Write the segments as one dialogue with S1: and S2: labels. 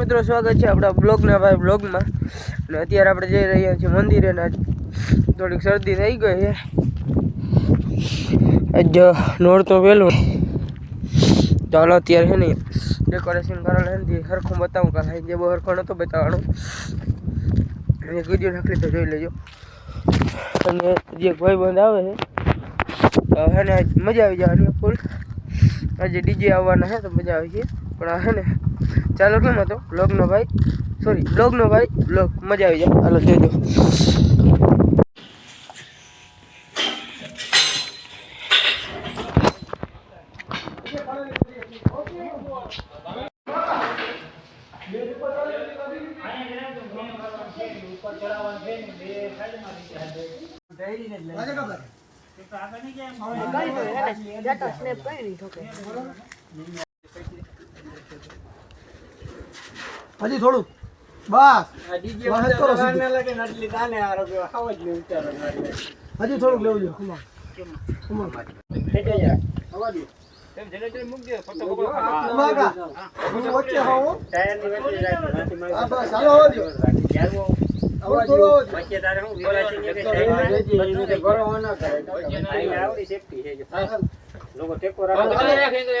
S1: મિત્રો, સ્વાગત છે આપણા બ્લોગના ભાઈ બ્લોગમાં. અને અત્યારે આપણે જઈ રહ્યા છીએ મંદિરે ને થોડીક શરદી થઈ ગઈ છે. આજ નોરતો વહેલું ચાલો અત્યારે છે ને ડેકોરેશન કરેલું છે સરખું બતાવું કાલે જે બહુ સરખો નહોતો બતાવવાનો. અને વીડિયો નાખી તો જોઈ લેજો. અને જે ભાઈ ભાઈબંધ આવે છે. તો હે ને મજા આવી જવાની ફૂલ. આજે ડીજે આવવાના છે તો મજા આવી છે પણ છે ને ચાલો કેમ હતો? બ્લોગનો ભાઈ? સોરી બ્લોગનો ભાઈ? બ્લોગ મજા આવી જાય. હાલો જોજો
S2: હજી થોડું બસ. હજી થોડુંક લેવું જોઈએ કુમાર કુમાર ખુમાણ કા? હું વચ્ચે હોઉં. હો. હા, બસ, હાલો, આવવા દ્યો. આવવા થોડું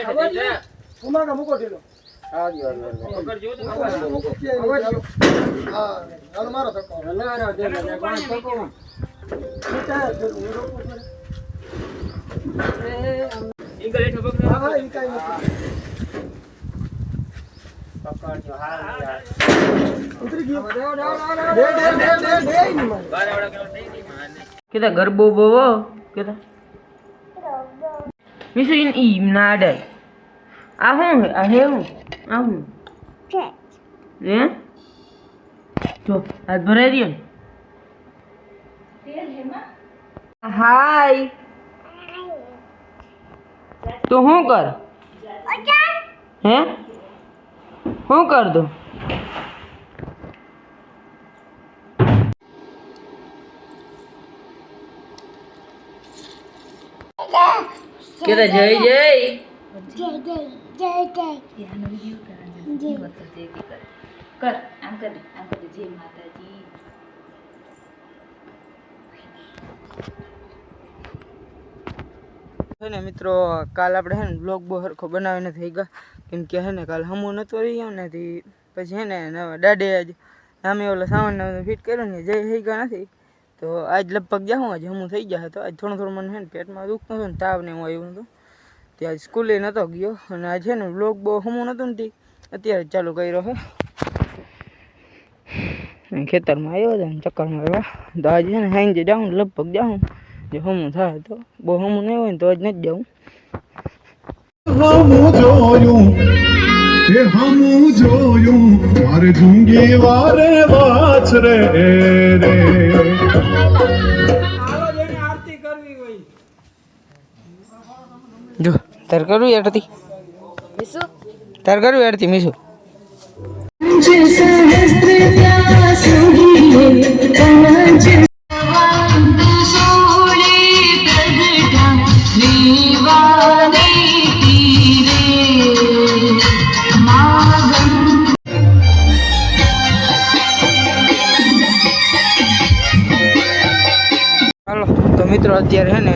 S2: આવવા દ્યો. ખુમાણ મૂકો ઢીલો. મૂકો ક્યાંય નહીં, હાલો. હા, હાલો, મારો ધક્કો. મીઠા છે,
S1: આ હું? આ હે હું હે જો હાથ ભરાઈ રહ્યો હાય. તો શું કર? હે? શું કર દો કેતા જય જય.
S3: કર આમ કર આમ કર. જય માતાજી.
S1: છે ને મિત્રો કાલ આપણે હે ને બ્લોગ બહુ સરખો બનાવીને થઈ ગયા. કેમ કે હે ને કાલ હમું નહોતો રહી ગયો ને તે પછી હે ને નવા દાડે આજ નામે ઓલો સામાન ફિટ કર્યો ને જઈ થઈ ગયા નથી. તો આજ લગભગ જાઉં આજે હમું થઈ ગયા તો આજ થોડું થોડું મને હે ને પેટમાં દુખતું હતું ને તાવ ને એવું આવ્યું હતું. તે આજ સ્કૂલે નહોતો ગયો અને આજ છે ને બ્લોગ બહુ હમું નહોતો ને અત્યારે ચાલુ કર્યો છે ખેતરમાં આવ્યો હતો ને ચક્કર મારવા તો આજે છે ને સાંજે જાઉં લગભગ જાઉં. જો હમું થાય તો. બહુ હમું નહીં હોય ને તો આજ નથી જાઉં.
S4: જોયું રે
S1: જો તાર કરવું યારથી તાર કરવું યારથી મીશું હાલો તો મિત્રો અત્યારે હે ને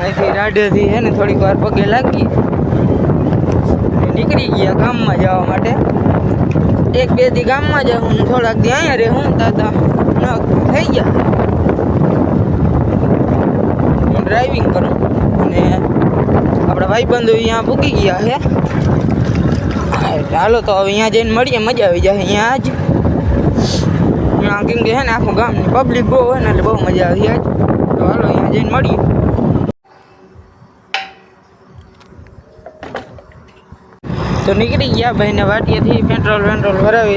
S1: અહીંથી રાડેથી હે ને થોડીક વાર પગે લાગી. અને નીકળી ગયા ગામમાં જવા માટે. એક બે દી ગામમાં જાઉં ને થોડાક દી અહીંયા રહે હું દાદા ન થઈ ગયા. હું ડ્રાઇવિંગ કરું. અને આપણા ભાઈબંધો અહીંયા પૂકી ગયા છે. ચાલો તો હવે અહીંયા જઈને મળીએ, મજા આવી જાય અહીંયા જ. હા કેમ કે છે ને આખું ગામ પબ્લિક બહુ હોય ને એટલે બહુ મજા આવી આજ તો હાલો અહીંયા જઈને મળીએ. તો નીકળી ગયા ભાઈને વાટીએથી પેટ્રોલ પેટ્રોલ ભરાવી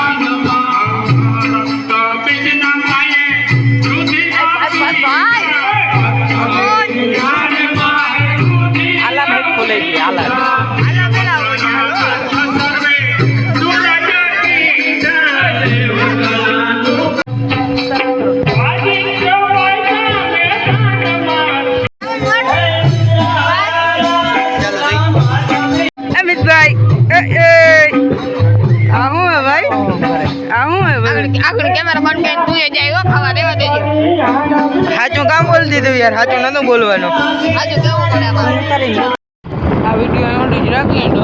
S5: તું જાય ખાવા દેવા દેજો.
S1: સાચું કામ બોલ દીધું યાર સાચું નતું બોલવાનું.
S5: આજુ કેવું પડે
S1: આ વીડિયો એન્ડ જ રાખીએ તો.